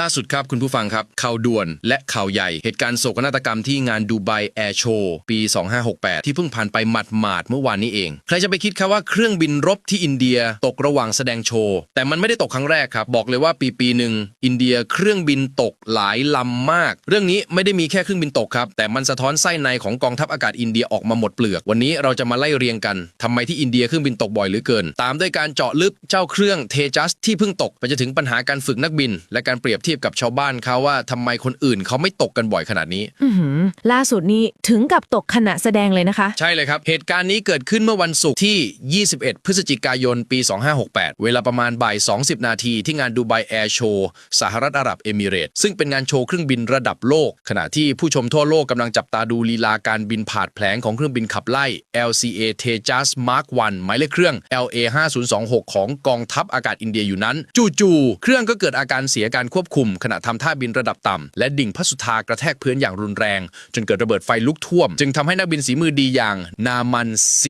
ล่าสุดครับคุณผู้ฟังครับข่าวด่วนและข่าวใหญ่ เหตุการณ์โศกนาฏกรรมที่งานดูไบแอร์โชว์ปี 2568 ที่เพิ่งผ่านไปหมัดหมาดเมื่อวานนี้เอง ใครจะไปคิดครับว่าเครื่องบินรบที่อินเดียตกระหว่างแสดงโชว์ แต่มันไม่ได้ตกครั้งแรกครับ บอกเลยว่าปีปีหนึ่งอินเดียเครื่องบินตกหลายลำมาก เรื่องนี้ไม่ได้มีแค่เครื่องบินตกครับ แต่มันสะท้อนไส้ในของกองทัพอากาศอินเดียออกมาหมดเปลือก วันนี้เราจะมาไล่เรียงกันทำไมที่อินเดียเครื่องบินตกบ่อยหลือเกิน ตามด้วยการเจาะลึกเจ้าเครื่องเทจัสที่เพิ่งตกไปจะถึงปัญหาการฝึกนักบิน และการเปรียบเทียบกับชาวบ้านเขาว่าทำไมคนอื่นเขาไม่ตกกันบ่อยขนาดนี้ อื้อหือล่าสุดนี้ถึงกับตกขณะแสดงเลยนะคะ ใช่เลยครับ เหตุการณ์นี้เกิดขึ้นเมื่อวันศุกร์ที่ 21 พฤศจิกายน ปี 2568 เวลาประมาณบ่าย 20 นาทีที่งานดูไบแอร์โชว์สหรัฐอาหรับเอมิเรตส์ซึ่งเป็นงานโชว์เครื่องบินระดับโลก ขณะที่ผู้ชมทั่วโลกกำลังจับตาดูลีลาการบินผาดแผลงของเครื่องบินขับไล่ LCA Tejas Mark 1หมายเลขเครื่อง LA 5026ของกองทัพอากาศอินเดียอยู่นั้น จู่ๆเครื่องก็เกิดอาการเสียการควบคุมขณะทำท่าบินระดับต่ำและดิ่งพัสุธากระแทกพื้นอย่างรุนแรง จนเกิดระเบิดไฟลุกท่วม จึงทำให้นักบินสีมือดีอย่างนามันซิ